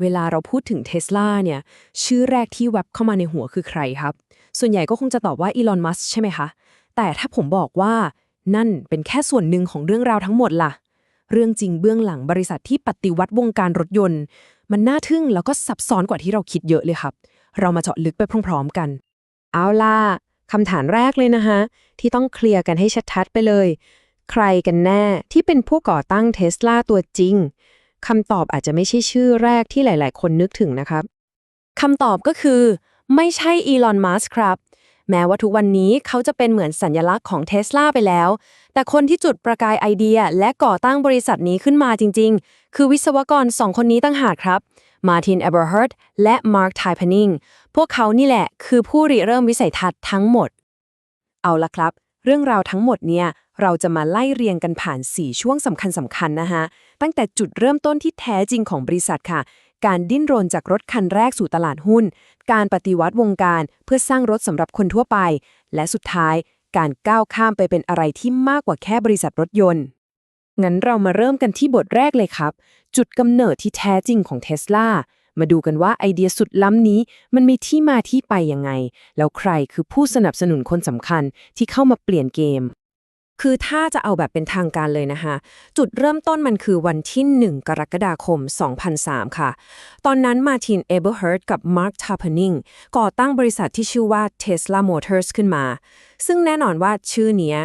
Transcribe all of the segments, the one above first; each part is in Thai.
เวลาเราพูดถึงเท s l a เนี่ย ชื่อแรกที่แวบเข้ามาในหัวคือใครครับ ส่วนใหญ่ก็คงจะตอบว่าอีลอน มัสใช่ไหมคะ แต่ถ้าผมบอกว่านั่นเป็นแค่ส่วนหนึ่งของเรื่องราวทั้งหมดล่ะ เรื่องจริงเบื้องหลังบริษัทที่ปฏิวัติวงการรถยนต์ มันน่าทึ่งแล้วก็ซับซ้อนกว่าที่เราคิดเยอะเลยครับ เรามาเจาะลึกไปพร้อมๆกัน เอาล่ะคำถามแรกเลยนะคะที่ต้องเคลียร์กันให้ชัดๆไปเลย ใครกันแน่ที่เป็นผู้ก่อตั้งเทสลาตัวจริง คำตอบอาจจะไม่ใช่ชื่อแรกที่หลาย ๆ คนนึกถึงนะครับคำตอบก็คือ ไม่ใช่อีลอนมัสครับ แม้ว่าทุกวันนี้เขาจะเป็นเหมือนสัญลักษณ์ของเท s l a ไปแล้ว แต่คนที่จุดประกายไอเดียและก่อตั้งบริษัทนี้ขึ้นมาจริง ๆ คือวิศวกรสองคนนี้ตั้งหากครับมาร์ตินเอเบอร์เฮิร์ตและมาร์คไทพนิงพวกเขานี่แหละคือผู้ริเริ่มวิสัยทัศน์ทั้งหมด เอาละครับ เรื่องราวทั้งหมดเนี่ย เราจะมาไล่เรียงกันผ่าน 4 ช่วงสำคัญสำคัญนะฮะตั้งแต่จุดเริ่มต้นที่แท้จริงของบริษัทค่ะ การดิ้นรนจากรถคันแรกสู่ตลาดหุ้น การปฏิวัติวงการเพื่อสร้างรถสำหรับคนทั่วไป และสุดท้าย การก้าวข้ามไปเป็นอะไรที่มากกว่าแค่บริษัทรถยนต์ งั้นเรามาเริ่มกันที่บทแรกเลยครับ จุดกำเนิดที่แท้จริงของเท s l a มาดูกันว่าไอเดียสุดล้ำนี้ มันมีที่มาที่ไปยังไง แล้วใครคือผู้สนับสนุนคนสำคัญที่เข้ามาเปลี่ยนเกม คือถ้าจะเอาแบบเป็นทางการเลยนะคะ จุดเริ่มต้นมันคือวันที่ 1 กรกฎาคม 2003 ค่ะ ตอนนั้นมาร์ตินเอเบอร์เฮิร์ตกับมาร์คทาร์พนิงก่อตั้งบริษัทที่ชื่อว่า Tesla Motors ขึ้นมา ซึ่งแน่นอนว่าชื่อเนี้ย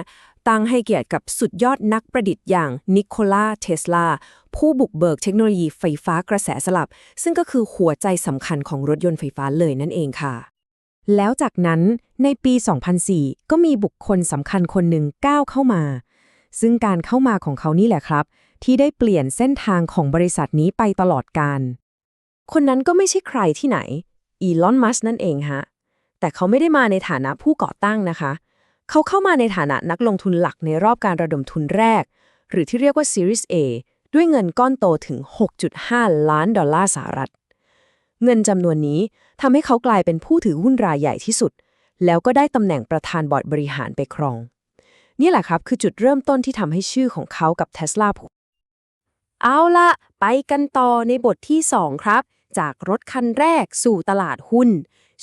ตั้งให้เกียรติกับสุดยอดนักประดิษฐ์อย่างนิโคลาเทสลา ผู้บุกเบิกเทคโนโลยีไฟฟ้ากระแสสลับ ซึ่งก็คือหัวใจสำคัญของรถยนต์ไฟฟ้าเลยนั่นเองค่ะ แล้วจากนั้นในปี 2004 ก็มีบุคคลสำคัญคนหนึ่งก้าวเข้ามา ซึ่งการเข้ามาของเขานี่แหละครับ ที่ได้เปลี่ยนเส้นทางของบริษัทนี้ไปตลอดกาลคนนั้นก็ไม่ใช่ใครที่ไหน อีลอน มัสนั่นเองฮะ แต่เขาไม่ได้มาในฐานะผู้ก่อตั้งนะคะ เขาเข้ามาในฐานะนักลงทุนหลักในรอบการระดมทุนแรก หรือที่เรียกว่า Series A ด้วยเงินก้อนโตถึง 6.5 ล้านดอลลาร์สหรัฐ เงินจำนวนนี้ทำให้เขากลายเป็นผู้ถือหุ้นรายใหญ่ที่สุด แล้วก็ได้ตำแหน่งประธานบอร์ดบริหารไปครอง นี่แหละครับคือจุดเริ่มต้นที่ทำให้ชื่อของเขากับ Tesla ผูกเอาละไปกันต่อในบทที่ 2 ครับ จากรถคันแรกสู่ตลาดหุ้น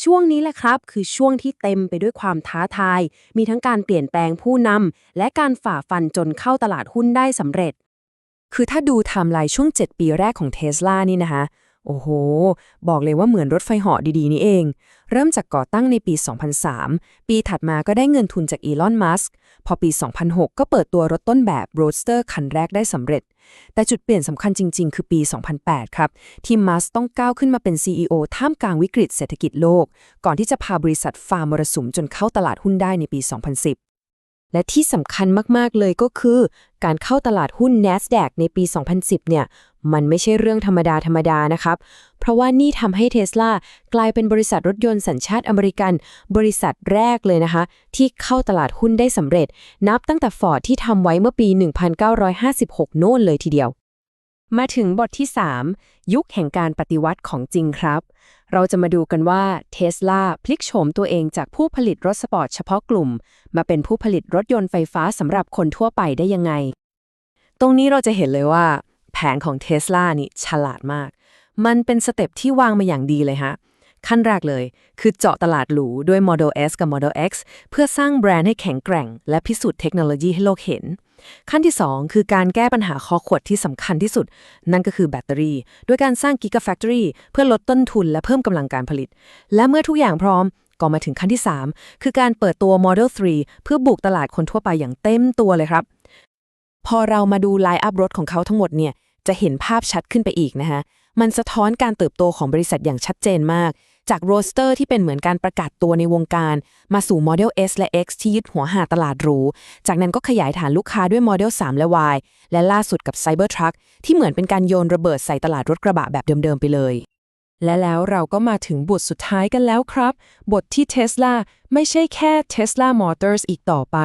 ช่วงนี้แหละครับคือช่วงที่เต็มไปด้วยความท้าทาย มีทั้งการเปลี่ยนแปลงผู้นำและการฝ่าฟันจนเข้าตลาดหุ้นได้สำเร็จ คือถ้าดูไทม์ไลน์ช่วง 7 ปีแรกของเท s l a นี่นะคะ โอ้โห บอกเลยว่าเหมือนรถไฟเหาะดีๆ นี่เอง เริ่มจากก่อตั้งในปี 2003 ปีถัดมาก็ได้เงินทุนจากอีลอน มัสก์ พอปี 2006 ก็เปิดตัวรถต้นแบบ Roadster คันแรกได้สำเร็จ แต่จุดเปลี่ยนสำคัญจริง ๆ คือปี 2008 ครับ ที่มัสก์ต้องก้าวขึ้นมาเป็น CEO ท่ามกลางวิกฤตเศรษฐกิจโลก ก่อนที่จะพาบริษัทฝ่ามรสุมจนเข้าตลาดหุ้นได้ในปี 2010 และที่สำคัญมากๆเลยก็คือ การเข้าตลาดหุ้น NASDAQ ในปี 2010 เนี่ย มันไม่ใช่เรื่องธรรมดาธรรมดานะครับ เพราะว่านี่ทำให้เท s l a กลายเป็นบริษัทรถยนต์สัญชาติอเมริกัน บริษัทแรกเลยนะคะ ที่เข้าตลาดหุ้นได้สำเร็จ นับตั้งแต่ฟอร์ดที่ทำไว้เมื่อปี 1956 โน่นเลยทีเดียว มาถึงบทที่ 3 ยุคแห่งการปฏิวัติของจริงครับ เราจะมาดูกันว่าเท s l a พลิกโฉมตัวเองจากผู้ผลิตรถสปอร์ตเฉพาะกลุ่ม มาเป็นผู้ผลิตรถยนต์ไฟฟ้าสำหรับคนทั่วไปได้ยังไง ตรงนี้เราจะเห็นเลยว่า แผนของเท s l a นี่ฉลาดมาก มันเป็นสเต็ปที่วางมาอย่างดีเลยฮะ ขั้นแรกเลย คือเจาะตลาดหรูด้วย Model S กับ Model X เพื่อสร้างแบรนด์ให้แข็งแกร่ง และพิสูจน์เทคโนโลยีให้โลกเห็น ขั้นที่ 2 คือการแก้ปัญหาคอขวดที่สำคัญที่สุด นั่นก็คือแบตเตอรี่ ด้วยการสร้าง Gigafactory เพื่อลดต้นทุนและเพิ่มกำลังการผลิต และเมื่อทุกอย่างพร้อมก็มาถึงขั้นที่ 3 คือการเปิดตัว Model 3 เพื่อบุกตลาดคนทั่วไปอย่างเต็มตัวเลยครับ พอเรามาดูไลน์อัพรถของเขาทั้งหมดเนี่ยจะเห็นภาพชัดขึ้นไปอีกนะคะมันสะท้อนการเติบโตของบริษัทอย่างชัดเจนมาก จากโรสเตอร์ที่เป็นเหมือนการประกาศตัวในวงการ มาสู่ Model S และ X ที่ยึดหัวหาตลาดหรู จากนั้นก็ขยายฐานลูกค้าด้วย Model 3 และ Y และล่าสุดกับ Cybertruck ที่เหมือนเป็นการโยนระเบิดใส่ตลาดรถกระบะแบบเดิมๆไปเลย และแล้วเราก็มาถึงบทสุดท้ายกันแล้วครับ บทที่ Tesla ไม่ใช่แค่ Tesla Motors อีกต่อไป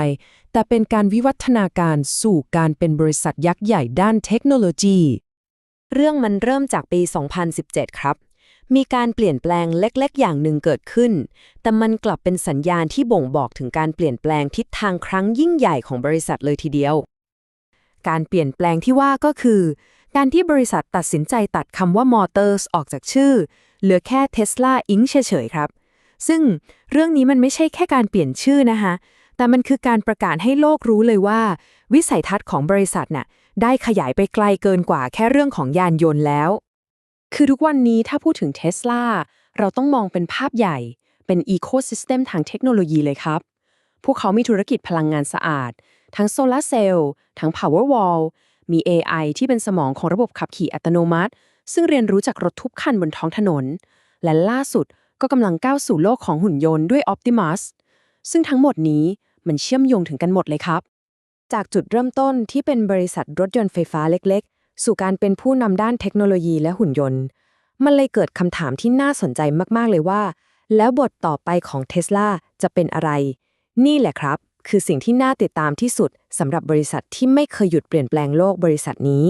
แต่เป็นการวิวัฒนาการสู่การเป็นบริษัทยักษ์ใหญ่ด้านเทคโนโลยีเรื่องมันเริ่มจากปี 2017 ครับ มีการเปลี่ยนแปลงเล็กๆ อย่างหนึ่งเกิดขึ้น แต่มันกลับเป็นสัญญาณที่บ่งบอกถึงการเปลี่ยนแปลงทิศทางครั้งยิ่งใหญ่ของบริษัทเลยทีเดียว การเปลี่ยนแปลงที่ว่าก็คือ การที่บริษัทตัดสินใจตัดคำว่า Motors ออกจากชื่อ เหลือแค่ Tesla Inc. เฉยๆครับ ซึ่งเรื่องนี้มันไม่ใช่แค่การเปลี่ยนชื่อนะคะแต่มันคือการประกาศให้โลกรู้เลยว่า วิสัยทัศน์ของบริษัทน่ะได้ขยายไปไกลเกินกว่าแค่เรื่องของยานยนต์แล้ว คือทุกวันนี้ถ้าพูดถึง Tesla เราต้องมองเป็นภาพใหญ่ เป็นอีโค y ิสเต็มทางเทคโนโลยีเลยครับ พวกเขามีธุรกิจพลังงานสะอาด ทั้งโซลาร์เซลล์ ทั้ง Powerwall มี AI ที่เป็นสมองของระบบขับขี่อัตโนมัติ ซึ่งเรียนรู้จากรถทุกคันบนท้องถนน และล่าสุดก็กำลังก้าวสู่โลกของหุ่นยนต์ด้วย Optimus ซึ่งทั้งหมดนี้มันเชื่อมโยงถึงกันหมดเลยครับ จากจุดเริ่มต้นที่เป็นบริษัทรถยนต์ไฟฟ้าเล็ก สู่การเป็นผู้นำด้านเทคโนโลยีและหุ่นยนต์ มันเลยเกิดคำถามที่น่าสนใจมาก ๆ เลยว่า แล้วบทต่อไปของเทสลาจะเป็นอะไร นี่แหละครับ คือสิ่งที่น่าติดตามที่สุดสำหรับบริษัทที่ไม่เคยหยุดเปลี่ยนแปลงโลกบริษัทนี้